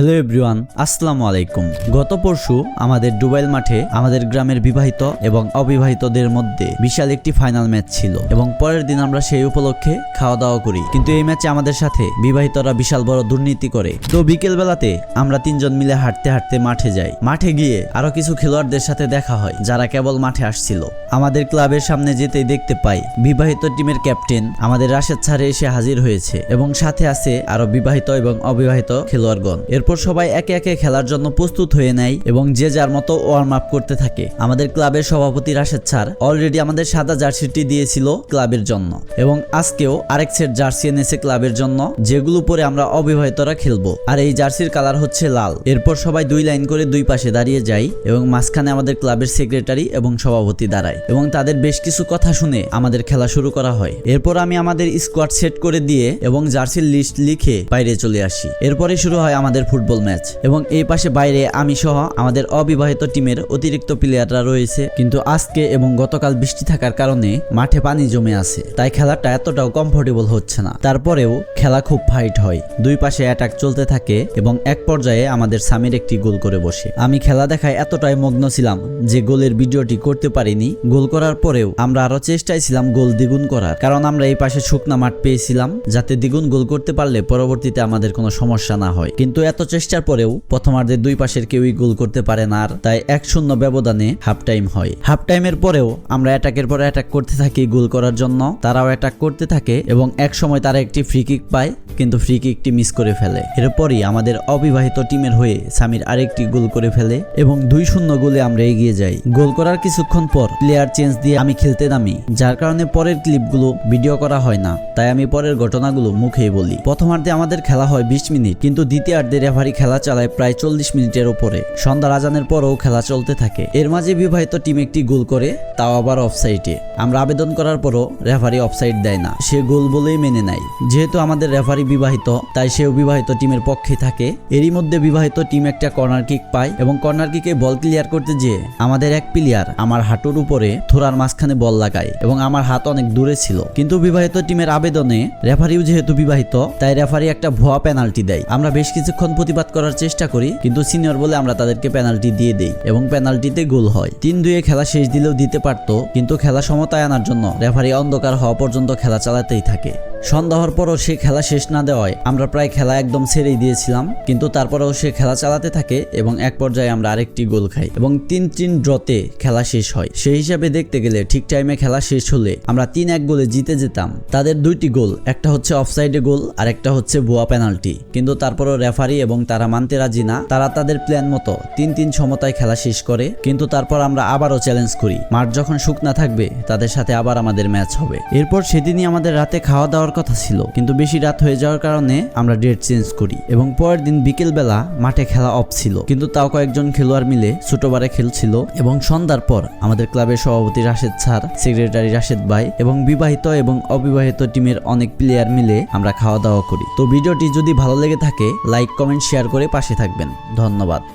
Hello everyone আসসালামু আলাইকুম। গত পরশু আমাদের ডুবাইল মাঠে আমাদের গ্রামের বিবাহিত এবং অবিবাহিতদের মধ্যে বিশাল একটি ফাইনাল ম্যাচ ছিল এবং পরের দিন আমরা সেই উপলক্ষে খাওয়া দাওয়া করি। কিন্তু এই ম্যাচে আমাদের সাথে বিবাহিতরা বিশাল বড় দুর্নীতি করে। তো বিকেল বেলাতে আমরা তিনজন মিলে হাঁটতে হাঁটতে মাঠে যাই। মাঠে গিয়ে আরও কিছু খেলোয়াড়দের সাথে দেখা হয়, যারা কেবল মাঠে আসছিল। আমাদের ক্লাবের সামনে যেতেই দেখতে পাই, বিবাহিত টিমের ক্যাপ্টেন আমাদের রাশেদ ছাড়ে এসে হাজির হয়েছে এবং সাথে আছে আরও বিবাহিত এবং অবিবাহিত খেলোয়াড়গণ। এরপর সবাই একে একে খেলার জন্য প্রস্তুত হয়ে নেয় এবং যে যার মতো ওয়ার্ম আপ করতে থাকে। আমাদের ক্লাবের সভাপতি রাশেদ ছাড় অলরেডি আমাদের সাদা জার্সিটি দিয়েছিল ক্লাবের জন্য এবং আজকেও আরেক সেট জার্সি এনেছে ক্লাবের জন্য, যেগুলো পরে আমরা অবিবাহিতরা খেলব। আর এই জার্সির কালার হচ্ছে লাল। এরপর সবাই দুই লাইন করে দুই পাশে দাঁড়িয়ে যাই এবং মাঝখানে আমাদের ক্লাবের সেক্রেটারি এবং সভাপতি দাঁড়ায় এবং তাদের বেশ কিছু কথা শুনে আমাদের খেলা শুরু করা হয়। এরপর আমি আমাদের স্কোয়াড সেট করে দিয়ে এবং জার্সির লিস্ট লিখে বাইরে চলে আসি। এরপরে শুরু হয় আমাদের ফুটবল ম্যাচ। এবং এই পাশে বাইরে আমি সহ আমাদের অবিবাহিত টিমের অতিরিক্ত প্লেয়াররা রয়েছে। কিন্তু আজকে এবং গতকাল বৃষ্টি থাকার কারণে মাঠে পানি জমে আছে। তাই খেলাটা এতটাও কমফোর্টেবল হচ্ছে না। তারপরেও খেলা খুব ফাইট হয়। দুই পাশে অ্যাটাক চলতে থাকে এবং এক পর্যায়ে আমাদের সামির একটি গোল করে বসে। আমি খেলা দেখায় এতটাই মগ্ন ছিলাম যে গোলের ভিডিওটি করতে পারিনি। গোল করার পরেও আমরা আরও চেষ্টায় ছিলাম গোল দ্বিগুণ করার। কারণ আমরা এই পাশে শুকনা মাঠ পেয়েছিলাম, যাতে দ্বিগুণ গোল করতে পারলে পরবর্তীতে আমাদের কোনো সমস্যা না হয়। কিন্তু এত চেষ্টার পরেও প্রথমার্ধের দুই পাশের কেউই গোল করতে পারে না আর তাই এক শূন্য ব্যবধানে হাফ টাইম হয়। হাফ টাইমের পরেও আমরা অ্যাটাকের পর অ্যাটাক করতে থাকি গোল করার জন্য। তারাও অ্যাটাক করতে থাকে এবং এক সময় তারা একটি ফ্রি কিক পায়। কিন্তু ফ্রি কিকটি মিস করে ফেলে। এরপরই আমাদের অবিবাহিত টিমের হয়ে সামির আরেকটি গোল করে ফেলে এবং দুই শূন্য গোলে আমরা এগিয়ে যাই। গোল করার কিছুক্ষণ পর প্লেয়ার চেঞ্জ দিয়ে আমি খেলতে নামি, যার কারণে পরের ক্লিপগুলো ভিডিও করা হয় না। তাই আমি পরের ঘটনাগুলো মুখেই বলি। প্রথমার্ধে আমাদের খেলা হয় বিশ মিনিট, কিন্তু দ্বিতীয়ার্ধে রেফারি খেলা চালায় প্রায় চল্লিশ মিনিটের ওপরে। সন্ধ্যা রাজানের পরও খেলা চলতে থাকে। এর মাঝে বিবাহিত টিম একটি গোল করে, তাও আবার অফসাইডে আমরা আবেদন করার পরও রেফারি অফসাইড দেয় না। সে গোল বলেই মেনে নেয়। যেহেতু আমাদের রেফারি বিবাহিত, তাই সেও বিবাহিত টিমের পক্ষে থাকে। এরই মধ্যে বিবাহিত টিম একটা কর্নার কিক পায় এবং কর্নার কিকে বল ক্লিয়ার করতে যেয়ে আমাদের এক প্লেয়ার আমার হাঁটুর উপরে থোড়ার মাঝখানে বল লাগায় এবং আমার হাত অনেক দূরে ছিল। কিন্তু বিবাহিত টিমের আবেদনে রেফারিও যেহেতু বিবাহিত, তাই রেফারি একটা ভুয়া পেনাল্টি দেয়। আমরা বেশ কিছুক্ষণ প্রতিবাদ করার চেষ্টা করি, কিন্তু সিনিয়র বলে আমরা তাদেরকে পেনাল্টি দিয়ে দেই এবং পেনাল্টিতে গোল হয়। তিন দুয়ে খেলা শেষ দিলেও দিতে পারতো, কিন্তু খেলা সমতায় আনার জন্য রেফারি অন্ধকার হওয়া পর্যন্ত খেলা চালাতেই থাকে। সন্ধ্যা হওয়ার পরও সে খেলা শেষ না দেওয়ায় আমরা প্রায় খেলা একদম ছেড়েই দিয়েছিলাম, কিন্তু তারপরেও সে খেলা চালাতে থাকে এবং এক পর্যায়ে আমরা আরেকটি গোল খাই এবং তিন তিন ড্রতে খেলা শেষ হয়। সেই হিসাবে দেখতে গেলে ঠিক টাইমে খেলা শেষ হলে আমরা তিন এক গোলে জিতে যেতাম। তাদের দুইটি গোল, একটা হচ্ছে অফসাইডে গোল আর একটা হচ্ছে ভুয়া পেনাল্টি। কিন্তু তারপরও রেফারি এবং তারা মানতে রাজি না। তারা তাদের প্ল্যান মতো তিন তিন সমতায় খেলা শেষ করে, কিন্তু তারপর আমরা আবারও চ্যালেঞ্জ করি। মাঠ যখন শুকনা থাকবে, তাদের সাথে আবার আমাদের ম্যাচ হবে। এরপর সেদিনই আমাদের রাতে খাওয়া দাওয়ার কথা ছিল, কিন্তু বেশি রাত হয়ে যাওয়ার কারণে আমরা ডেট চেঞ্জ করি এবং পরের দিন বিকেল বেলা মাঠে খেলা অফ ছিল। কিন্তু তাও কয়েকজন খেলোয়াড় মিলে ছোটবারে খেলছিল এবং সন্ধ্যার পর আমাদের ক্লাবের সভাপতি রাশেদ স্যার, সেক্রেটারি রাশেদ ভাই এবং বিবাহিত এবং অবিবাহিত টিমের অনেক প্লেয়ার মিলে আমরা খাওয়া দাওয়া করি। তো ভিডিওটি যদি ভালো লেগে থাকে, লাইক, কমেন্ট, শেয়ার করে পাশে থাকবেন। ধন্যবাদ।